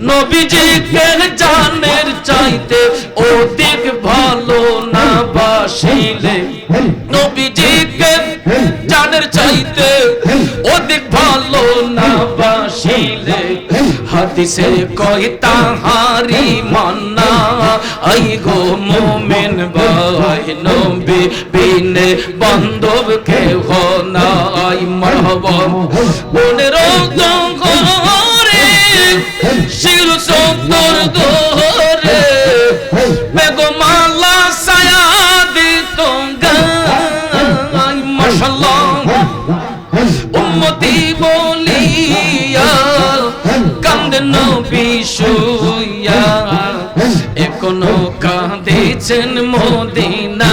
নবীজিকে জানের চাইতে অধিক ভালো না বাসিলে। নবীজিকে জানের চাইতে অধিক ভালো না বাসিলে। হাদিসে কই তাহারি মান্না, আই গো মোমেন ভাই, নবী বিনে বান্ধব কে হো নাই মারহাবা সত্তর দোরে বেগমালা সায়া দিত মাশাল্লাহ। উম্মতি বলিয়া কান্দে নবী শুইয়া। এখনও কাঁদেছেন মদিনা।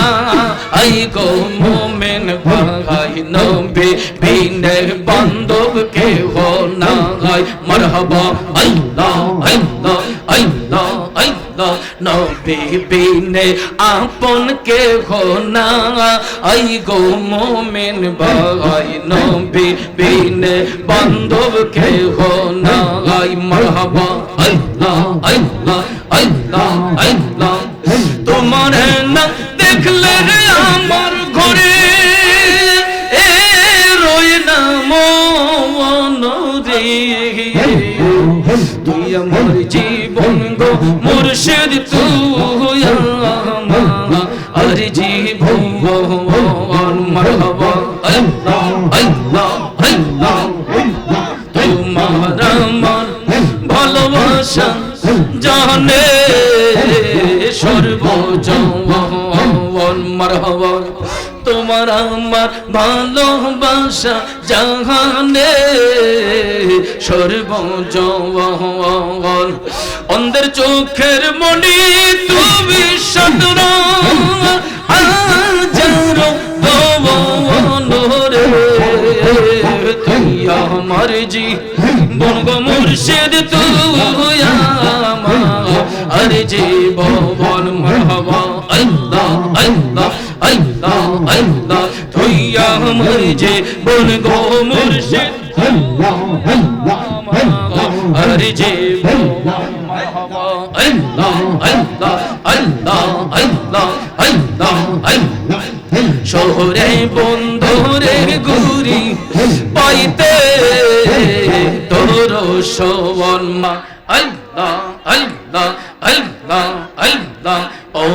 আই গো মোমেন ভাই নবী বিনে বান্ধব কে হো না গাই মারহাবা আল্লাহ। নবী বিনে আপন কে হো না। আই গো মোমেন ভাই নবী বিনে বান্ধব কে হো না। গাই মারহাবা আল্লাহ আল্লাহ আল্লাহ আল্লাহ। তোমার না দেখলে আমার ঘরে এ না মন রে। তুই আমার জীবন গো মুর্শিদ তোমার আমার ভালোবাসা জাহানে সর্ব অন্ধের চোখের মনি, তুমি সদর তুই আমার জি বঙ্গ মুর্শিদ তুয়া আরে জীবন মরহবা। আল্লাহ আল্লাহ আল্লাহ আল্লাহ। তুই আমার যে বনগ মুর্শিদ। আরে জীবন মরহবা। আল্লাহ আল্লাহ আল্লাহ আল্লাহ আল্লাহ আল্লাহ। শহরে বন্ধুরে গুরি পাইতে তোর শোভন মা। আল্লাহ আল্লাহ আল্লাহ আল্লাহ ও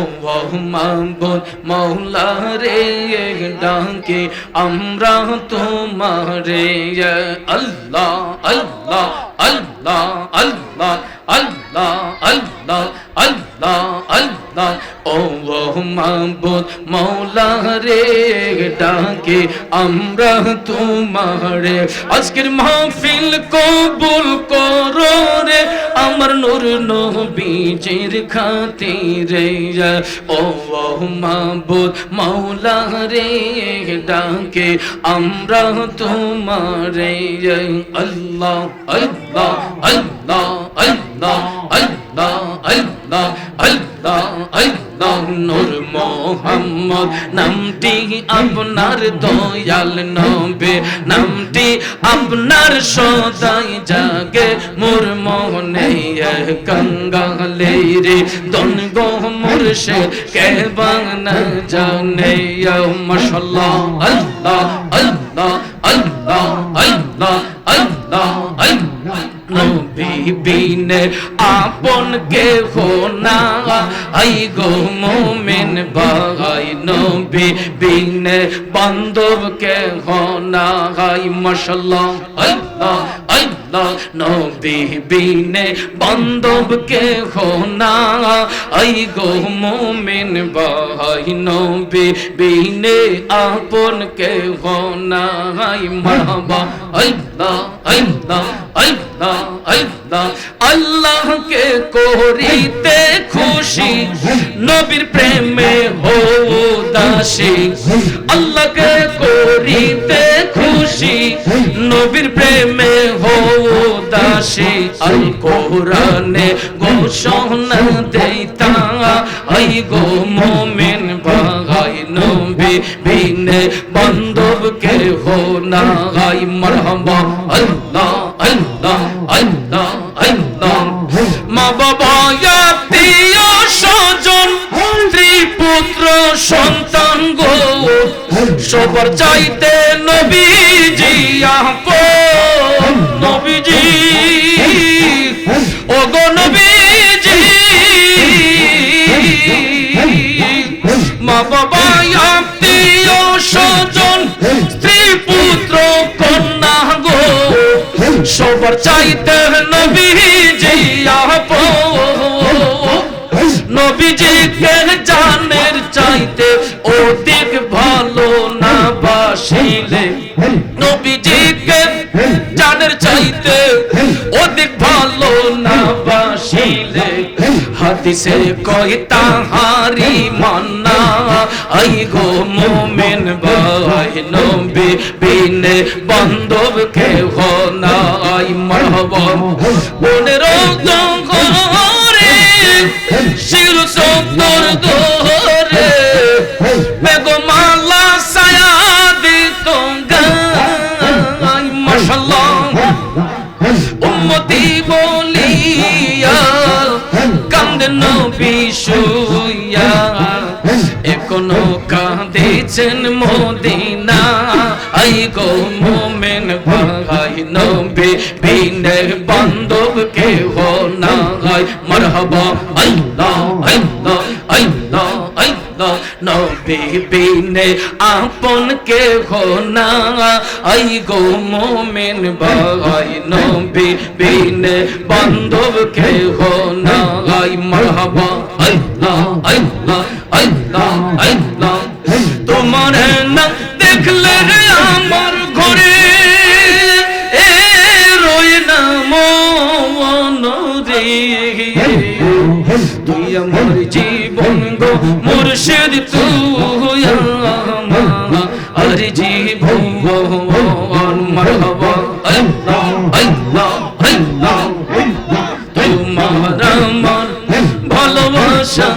মাহবুব মৌলা ডাকে আমরা তোমারে আল্লাহ আল্লাহ আল্লাহ আল্লাহ আল্লাহ আল্লাহ আল্লাহ আল্লাহ ও মাহবুব মৌলা রে ডাকে, আমরা তোমারে। আজকের মাহফিল কবুল করো রে, আমার নূর নবীজির খাতিরে ও মাহবুব মৌলা রে ডাকে, আমরা তোমারে আল্লাহ আল্লাহ আল্লাহ আল্লাহ আল্লাহ আল্লাহ আল্লাহ। আল্লাহ নূর মোহাম্মদ। নামটি আপনার দয়াল নবে, নামটি আপনার সদাই জাগে। মোর মনে গঙ্গালে রে, দন গো মুর্শিদ, কে বাংনা জানে? মাশাল্লাহ আল্লাহ আল্লাহ আল্লাহ আল্লাহ আল্লাহ আল্লাহ। নবী বিনে আপন কে হো না। আই গো মোমেন বাগাই নবী বিনে বান্ধব কে হো না। আই মশাল্লাহ আল্লাহ আল্লাহ নবী বিনে বান্ধব কে হো না। আই গো মোমেন বাগাই নবী বিনে আপন কে হো না আই মারহাবা আল্লাহ আল্লাহ আল্লাহ আল্লাহ আল্লাহকে করিতে খুশি, নবীর প্রেমে হো দাসী আল্লাহকে করিতে খুশি, নবীর প্রেমে হো দাসী আল কোরআনে ঘোষণা দেইতা, আই গো মোমেন ভাই নবী, বিনে বান্ধব কে হো না গাই মারহাবা, আল্লাহ আল্লাহ আল্লাহ আল্লাহ। বাবা, আত্মীয় স্বজন স্ত্রী সন্তান গো, সবার চাইতে নবীজি চাইতে নবীজি আপন নবীজিকে জানের চাইতে অধিক ভালো না বাসিলে। নবীজিকে জানের চাইতে অধিক ভালো না বাসিলে। হাদিসে কই তাহারি মান্না আই গো নবী, বিনে বান্ধব Vamos. বিনে আপন কে না? আই গো মোমেন ভাই নবী বিনে বান্ধব কে না? আই মারহাবা আল্লাহ আল্লাহ আল্লাহ আল্লাহ। তোমার না দেখলে আমার ঘরে এ রই না মন রে। তুই আমার জীবন গো মুর্শিদ তুই আমার আর জীবন মারহাবা আল্লাহ আল্লাহ আল্লাহ তোমার আমার ভালোবাসা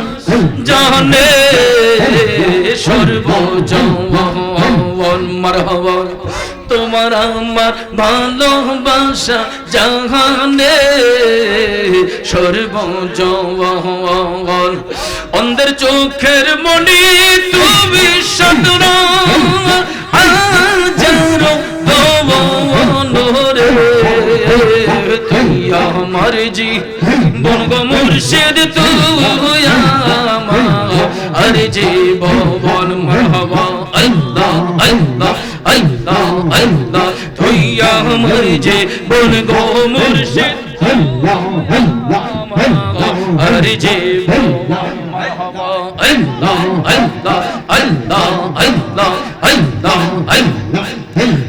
জানে সর্বজন মারহাবা তোমার আমার ভালোবাসা জাহানে সর্বজন অন্ধের চোখের মনি, তুমি সদর আমার জি। বনগ মুর্শিদ, তুই জি। ভবন মরহবা আল্লাহ আল্লাহ আল্লাহ আল্লাহ। তুই আমার জি। বনগ মুর্শিদ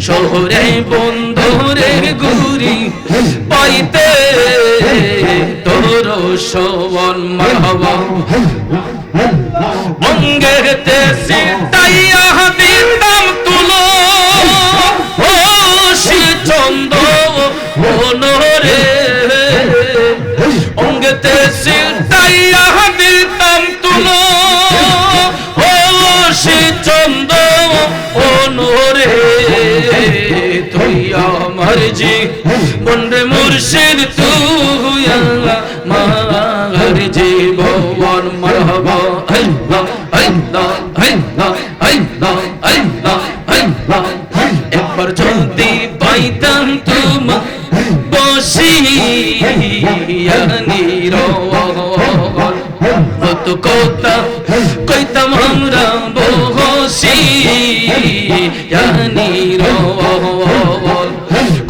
শহরে বন্ধুরে গুরি পাইতে তোর সবন মাহবা অঙ্গেতে সিতাইয়া মনোরে অঙ্গেতে সিতাইয়া দিতাম তুলো। ও শ্রী চন্দ অনুরে তুই আমার জি বন্ডে মুর্শিদ, তুই আমার জি কত কথা কইতাম আমরা বহসি জানি রোল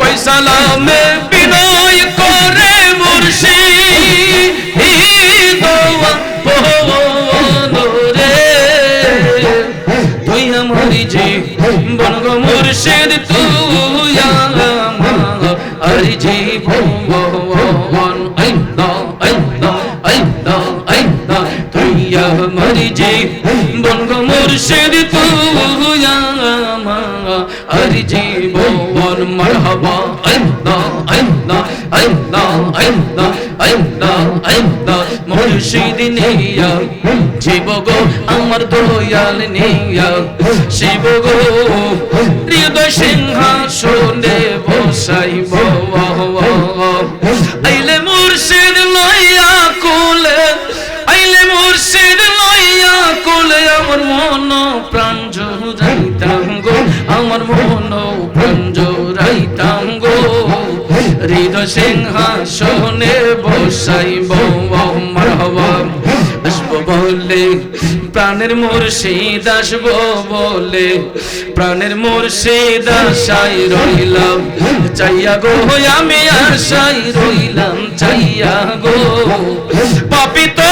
কই সালামে বিনয় করে মুর্শি রে তুই আমার জি বনগ মুর্শিদ তুই আমার আর জি বনগ মুর্শিদ তুই আমার আর জি ভগবান মারহাবা আল্লাহ আল্লাহ আল্লাহ আল্লাহ আল্লাহ আল্লাহ মুর্শিদ নিয়া শিব গো, আমার দয়াল নিয়া। শিব গো হৃদয় সিংহাসনে বসাইব, আইলে মুর্শিদ লইয়া আমার মন প্রাণ জোড়াইতাম গো। আমার মন প্রাণ জোড়াইতাম গো। হৃদয় সিংহাসনে বসাইব আমার মারহবা আসব বলে প্রাণের মুর্শিদ আসব বলে প্রাণের মুর্শিদ আশাই রইলাম। চাইয়া গো আমি আশাই রইলাম, চাইয়া গো। পাপি তো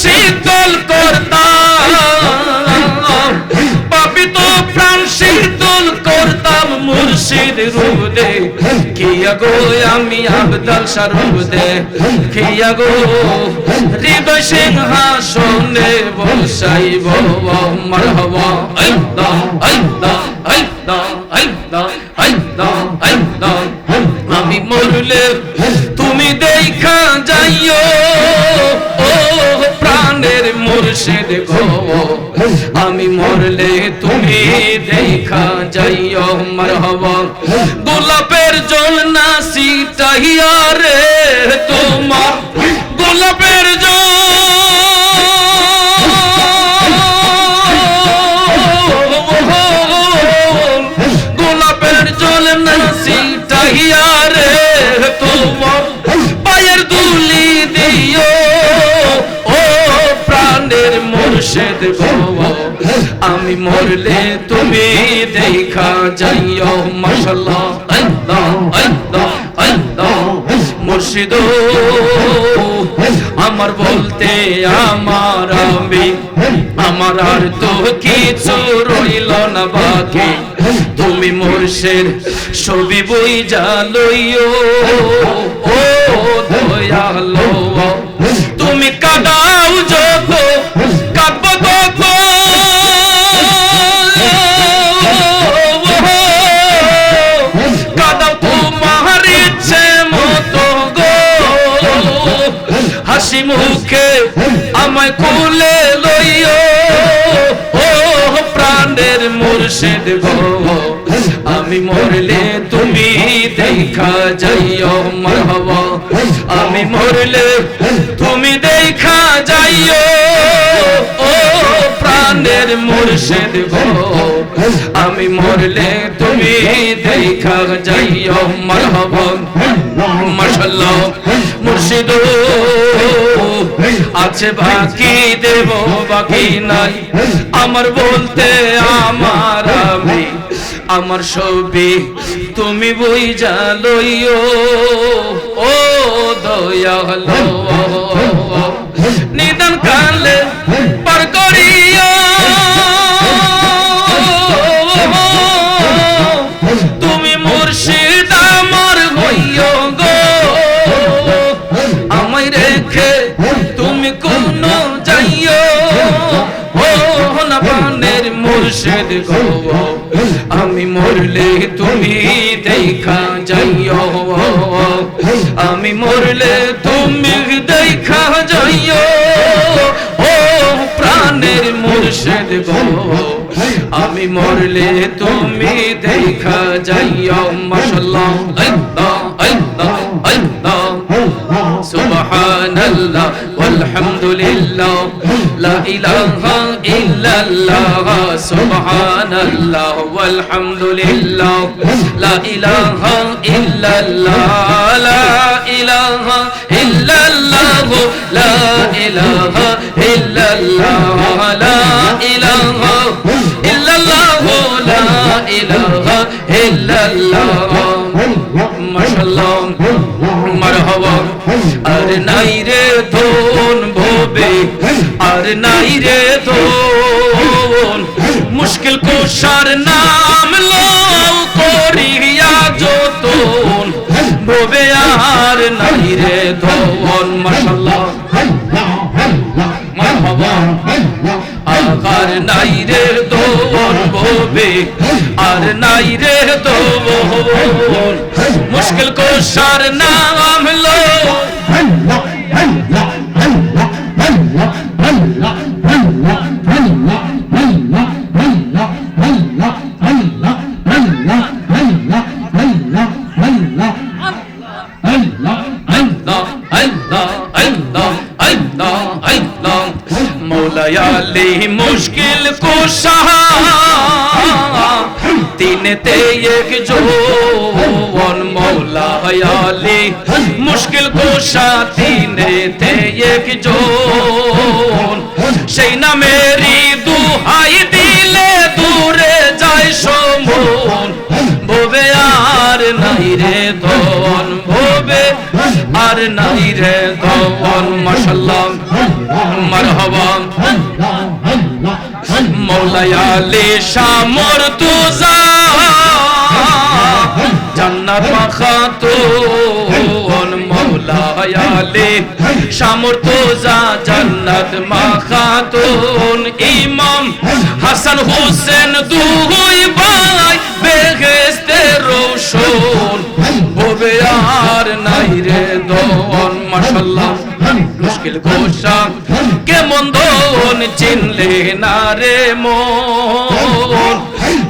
শীতল করতাম। পাপি তো প্রাণ শীতল করতাম মুর্শিদ রূপ। দে কিয়া গো আমি আবদাল স্বরূপ? দে কিয়া গো হৃদয় সিংহাসনে বসাইব মারহবা। আমি মরলে তুমি দেখা যাইও মাশাল্লাহ আল্লাহ আল্লাহ আল্লাহ মুর্শিদ। আমার বলতে আমার আমি, আমার আর তো কিছু রইল না বাকি। তুমি মুর্শিদ, ছবি বই জালইও ও দয়ালো। তুমি কাদাও দেখা যাইও মারহাবা। আমি মরলে তুমি দেখা যাইও। ও প্রাণের মুর্শিদ গো। আমি মরলে তুমি দেখা যাইও মারহাবা। মাশাল্লাহ মুর্শিদ আছে বাকি দেব, বাকি নাই। আমার বলতে আমার আমি আমার ছবি তুমি বই জালইও ও দয়ালো। নিদান কালে পার করিও। তুমি মুর্শিদ আমার হইও গো। আমায় রেখে তুমি কোন যাইও। ও না মুর্শিদ গো আমি মরলে তুমি দেখা যাইও আমি মরলে তুমি দেখা যাইও ও প্রাণের মুর্শিদ গো আমি মরলে তুমি দেখা যাইও মাশাল্লাহ আল্লাহ আল্লাহ আল্লাহ سبحان الله والحمد لله لا إله إلا الله سبحان الله والحمد لله لا إله إلا الله لا إله إلا الله لا إله إلا الله لا إله إلا الله لا إله إلا الله ما شاء الله. মারহাবা আর নাই রে ধন ভবে, আর নাই রে ধন। মুশকিল কোষার নাম লো করিয়া যতন। ভবে আর নাই রে ধন মাশাল্লাহ আর নাই রে দোন ভবে, আর নাই রে দোন মুশকিল কোষার নাম মৌলায়ালি মুশকিল কুশা তিনতে এক জোন মৌলায়ালি মুশকিল কুশা তিনেতে এক জোন সেই নামেরই দুহাই দিলে দূরে যায় সমন। ভবে আর নাই রে ধন, ভবে আর নাই রে ধন। মাশাল্লাহ, মারহাবা। মৌলায়ালি শামর তুজা। জান্নাত মাখাতুন মৌলায়ালি শামর তুজা। জান্নাত মাখাতুন ইমাম হাসান হোসেন দুই ভাই বেহেস্তে রোশন হবে আর নাই রে দন মাশাল্লাহ। মুশকিল ঘোষা। কেমন দন চিনলে না রে মন?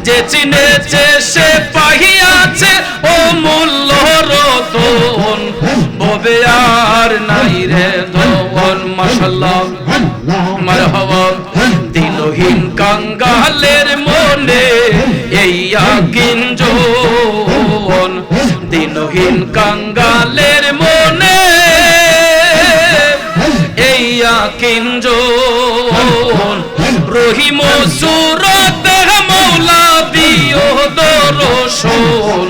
যে চিনেছে সে পাহিয়াছে ও মূল্য রতন ববে আর নাই রে দন মাশাল্লাহ মারহাবা। দিলহীন কাঙ্গালের মনে এই কিঞ্জন দিনহীন কাঙ্গালের কিঞ্জন রহিম সুরত মৌলা দিও দর্শন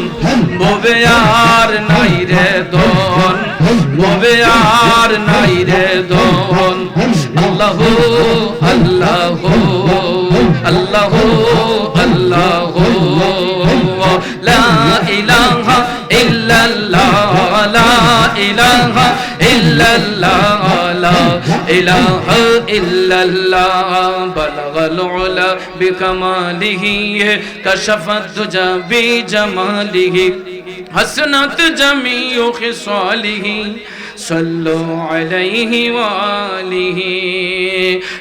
ববে আর নাই রে দন ববে আর নাই রে দন আল্লাহ আল্লাহ আল্লাহ আল্লাহ লা الہ الا اللہ بلغ العلا بکمالہ کشف الدجا بجمالہ حسنت جمیع خصالہ صلوا عليه وآله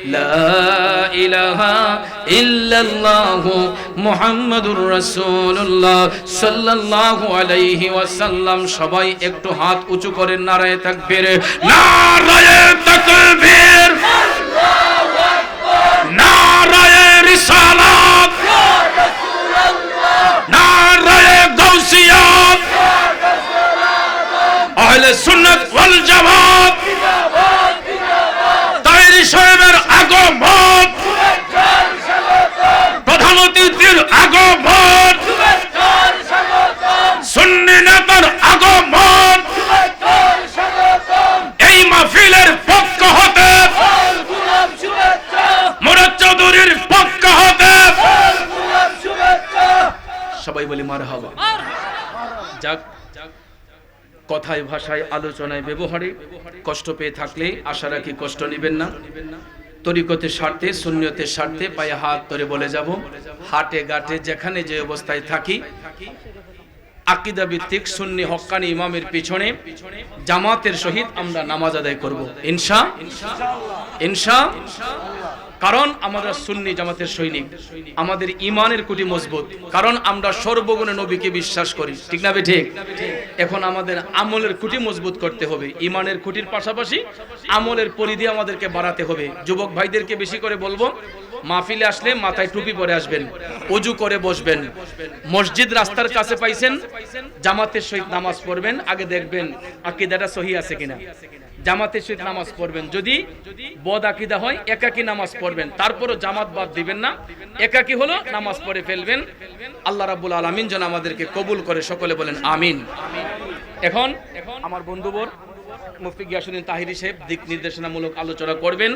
لا إله إلا الله محمد رسول الله صلى الله عليه وسلم সবাই একটু হাত উঁচু করে নারায়ে তাকবীর নারায়ে তাকবীর নারায়ে রিসালাত আহলে সুন্নাত ওয়াল জামাত। তাইরি সাহেবের আগমন। প্রধান অতিথির আগমন। সুন্নি নেতার আগমন। এই মাহফিলের পক্ষ হতে। মুরাদ চৌধুরীর পক্ষ হতে। সবাই বলি মার হাবা যাক কথায়, ভাষায়, আলোচনায়, ব্যবহারে কষ্ট পেয়ে থাকলে আশা রাখি কষ্ট নেবেন না। তরিকতের স্বার্থে শূন্যতের স্বার্থে পায়ে হাত ধরে বলে যাব, হাটে গাটে যেখানে যে অবস্থায় থাকি, আকিদা ভিত্তিক সুন্নি হক্কানি ইমামের পিছনে জামাতের সহিত আমরা নামাজ আদায় করব। ইনশা ইনশা কারণ আমরা সুন্নি জামাতের সৈনিক। আমাদের ইমানের কুটি মজবুত। কারণ আমরা সর্বগুণে নবীকে বিশ্বাস করি। ঠিক না ঠিক এখন আমাদের আমলের কুটি মজবুত করতে হবে। ইমানের কুটির পাশাপাশি আমলের পরিধি আমাদেরকে বাড়াতে হবে। যুবক ভাইদেরকে বেশি করে বলব, মাহফিলে আসলে মাথায় টুপি পরে আসবেন অজু করে বসবেন। মসজিদ রাস্তার কাছে পাইছেন, জামাতের সহিত নামাজ পড়বেন। আগে দেখবেন আকিদাটা সহি আছে কিনা। জামাতের সহিত নামাজ পড়বেন। যদি বদ আকিদা হয়, একাকি নামাজ পড়বেন। তারপরও জামাত বাদ দিবেন না। একাকি হলো নামাজ পড়ে ফেলবেন। আল্লাহ রাবুল আলমিন যেন আমাদেরকে কবুল করে, সকলে বলেন আমিন। এখন আমার বন্ধুবর মুফতি গিয়াসুদ্দিন তাহিরি সাহেব দিক নির্দেশনামূলক আলোচনা করবেন।